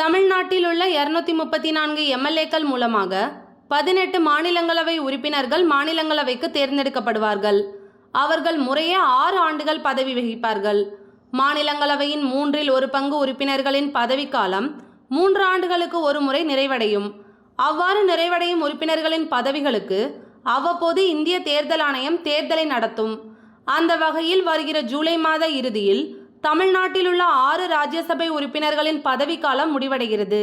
தமிழ்நாட்டில் உள்ள இருநூத்தி முப்பத்தி நான்கு எம்எல்ஏக்கள் மூலமாக பதினெட்டு மாநிலங்களவை உறுப்பினர்கள் மாநிலங்களவைக்கு தேர்ந்தெடுக்கப்படுவார்கள். அவர்கள் முறையே ஆறு ஆண்டுகள் பதவி வகிப்பார்கள். மாநிலங்களவையின் மூன்றில் ஒரு பங்கு உறுப்பினர்களின் பதவிக்காலம் மூன்று ஆண்டுகளுக்கு ஒரு முறை நிறைவடையும். அவ்வாறு நிறைவடையும் உறுப்பினர்களின் பதவிகளுக்கு அவ்வப்போது இந்திய தேர்தல் ஆணையம் தேர்தலை நடத்தும். அந்த வகையில் வருகிற ஜூலை மாத இறுதியில் தமிழ்நாட்டில் உள்ள ஆறு ராஜ்யசபை உறுப்பினர்களின் பதவிக்காலம் முடிவடைகிறது.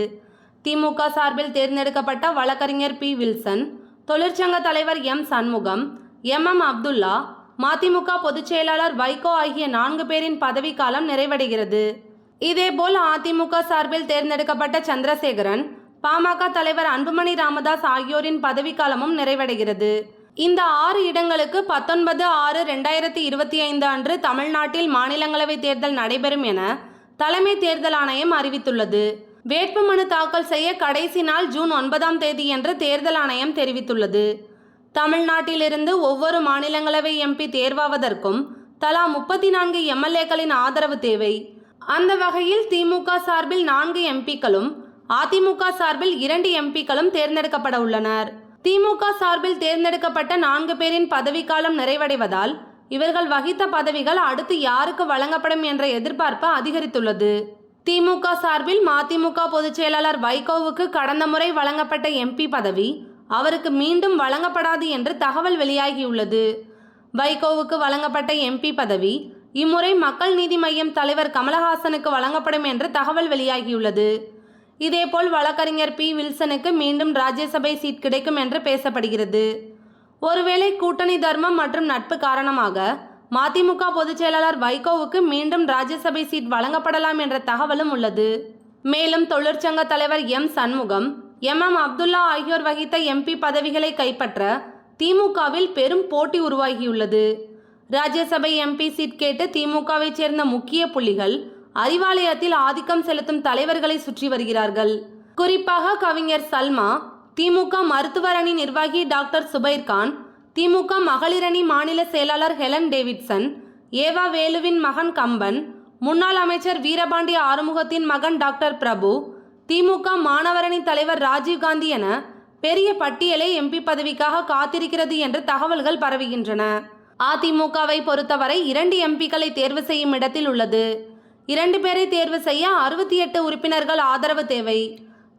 திமுக சார்பில் தேர்ந்தெடுக்கப்பட்ட வழக்கறிஞர் பி. வில்சன் தொழிற்சங்க தலைவர் M. Shanmugam M. M. Abdullah MDMK பொதுச் செயலாளர் வைகோ ஆகிய நான்கு பேரின் பதவிக்காலம் நிறைவடைகிறது. இதேபோல் அதிமுக சார்பில் தேர்ந்தெடுக்கப்பட்ட சந்திரசேகரன் பாமக தலைவர் அன்புமணி ராமதாஸ் ஆகியோரின் பதவிக்காலமும் நிறைவடைகிறது. இந்த ஆறு இடங்களுக்கு பத்தொன்பது ஆறு ரெண்டாயிரத்தி இருபத்தி ஐந்து அன்று தமிழ்நாட்டில் மாநிலங்களவை தேர்தல் நடைபெறும் என தலைமை தேர்தல் ஆணையம் அறிவித்துள்ளது. வேட்புமனு தாக்கல் செய்ய கடைசி நாள் ஜூன் ஒன்பதாம் தேதி என்று தேர்தல் ஆணையம் தெரிவித்துள்ளது. தமிழ்நாட்டிலிருந்து ஒவ்வொரு மாநிலங்களவை எம்பி தேர்வாவதற்கும் தலா முப்பத்தி நான்கு எம்எல்ஏக்களின் ஆதரவு தேவை. அந்த வகையில் திமுக சார்பில் நான்கு எம்பிக்களும் அதிமுக சார்பில் இரண்டு எம்பிக்களும் தேர்ந்தெடுக்கப்பட உள்ளனர். திமுக சார்பில் தேர்ந்தெடுக்கப்பட்ட நான்கு பேரின் பதவிக்காலம் நிறைவடைவதால் இவர்கள் வகித்த பதவிகள் அடுத்து யாருக்கு வழங்கப்படும் என்ற எதிர்பார்ப்பு அதிகரித்துள்ளது. திமுக சார்பில் மதிமுக பொதுச் செயலாளர் வைகோவுக்கு கடந்த முறை வழங்கப்பட்ட எம்பி பதவி அவருக்கு மீண்டும் வழங்கப்படாது என்று தகவல் வெளியாகியுள்ளது. வைகோவுக்கு வழங்கப்பட்ட எம்பி பதவி இம்முறை மக்கள் நீதி மய்யம் தலைவர் கமலஹாசனுக்கு வழங்கப்படும் என்று தகவல் வெளியாகியுள்ளது. இதேபோல் வழக்கறிஞர் பி. வில்சனுக்கு மீண்டும் ராஜ்யசபை சீட் கிடைக்கும் என்று பேசப்படுகிறது. ஒருவேளை கூட்டணி தர்மம் மற்றும் நட்பு காரணமாக மதிமுக பொதுச்செயலாளர் வைகோவுக்கு மீண்டும் ராஜ்யசபை சீட் வழங்கப்படலாம் என்ற தகவலும் உள்ளது. மேலும் தொழிற்சங்க தலைவர் M. Shanmugam M. M. Abdullah ஆகியோர் வகித்த எம்பி பதவிகளை கைப்பற்ற திமுகவில் பெரும் போட்டி உருவாகியுள்ளது. ராஜ்யசபை எம்பி சீட் கேட்டு திமுகவைச் சேர்ந்த முக்கிய புள்ளிகள் அறிவாலயத்தில் ஆதிக்கம் செலுத்தும் தலைவர்களை சுற்றி வருகிறார்கள். குறிப்பாக கவிஞர் சல்மா திமுக மருத்துவர் அணி நிர்வாகி டாக்டர் சுபைர்கான் திமுக மகளிரணி மாநில செயலாளர் ஹெலன் டேவிட்சன் ஏவா வேலுவின் மகன் கம்பன் முன்னாள் அமைச்சர் வீரபாண்டி ஆறுமுகத்தின் மகன் டாக்டர் பிரபு திமுக மாணவரணி தலைவர் ராஜீவ்காந்தி என பெரிய பட்டியலே எம்பி பதவிக்காக காத்திருக்கிறது என்று தகவல்கள் பரவுகின்றன. அதிமுகவை பொறுத்தவரை இரண்டு எம்பிக்களை தேர்வு செய்யும் இடத்தில் உள்ளது. இரண்டு பேரை தேர்வு செய்ய அறுபத்தி எட்டு உறுப்பினர்கள் ஆதரவு தேவை.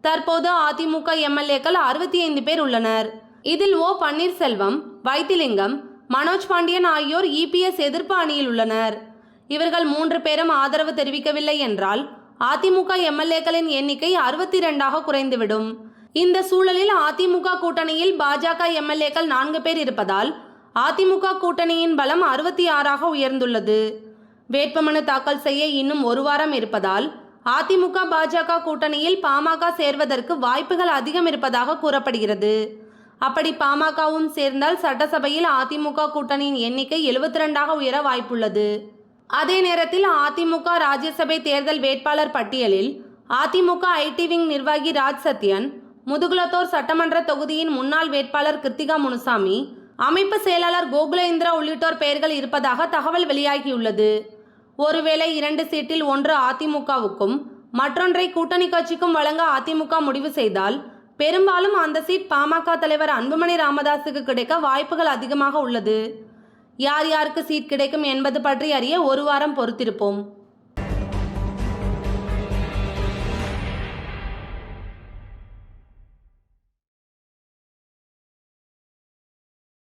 தற்போது அதிமுக எம்எல்ஏக்கள் அறுபத்தி ஐந்து பேர் உள்ளனர். இதில் ஓ பன்னீர்செல்வம் வைத்திலிங்கம் மனோஜ் பாண்டியன் ஆகியோர் இபிஎஸ் எதிர்ப்பு அணியில் உள்ளனர். இவர்கள் மூன்று பேரும் ஆதரவு தெரிவிக்கவில்லை என்றால் அதிமுக எம்எல்ஏக்களின் எண்ணிக்கை அறுபத்தி இரண்டாக குறைந்துவிடும். இந்த சூழலில் அதிமுக கூட்டணியில் பாஜக எம்எல்ஏக்கள் நான்கு பேர் இருப்பதால் அதிமுக கூட்டணியின் பலம் அறுபத்தி ஆறாக உயர்ந்துள்ளது. வேட்புமனு தாக்கல் செய்ய இன்னும் ஒரு வாரம் இருப்பதால் அதிமுக பாஜக கூட்டணியில் பாமக சேர்வதற்கு வாய்ப்புகள் அதிகம் இருப்பதாக கூறப்படுகிறது. அப்படி பாமகவும் சேர்ந்தால் சட்டசபையில் அதிமுக கூட்டணியின் எண்ணிக்கை எழுபத்தி ரெண்டாக உயர வாய்ப்புள்ளது. அதே நேரத்தில் அதிமுக ராஜ்யசபை தேர்தல் வேட்பாளர் பட்டியலில் அதிமுக ஐடி விங் நிர்வாகி ராஜ் சத்யன் முதுகுலத்தோர் சட்டமன்ற தொகுதியின் முன்னாள் வேட்பாளர் கிருத்திகா முனுசாமி அமைப்பு செயலாளர் கோகுல இந்திரா உள்ளிட்டோர் பெயர்கள் இருப்பதாக தகவல் வெளியாகியுள்ளது. ஒருவேளை இரண்டு சீட்டில் ஒன்று அதிமுகவுக்கும் மற்றொன்றை கூட்டணி கட்சிக்கும் வழங்க அதிமுக முடிவு செய்தால் பெரும்பாலும் அந்த சீட் பாமக தலைவர் அன்புமணி ராமதாஸுக்கு கிடைக்க வாய்ப்புகள் அதிகமாக உள்ளது. யார் யாருக்கு சீட் கிடைக்கும் என்பது பற்றி அறிய ஒரு வாரம் பொறுத்திருப்போம்.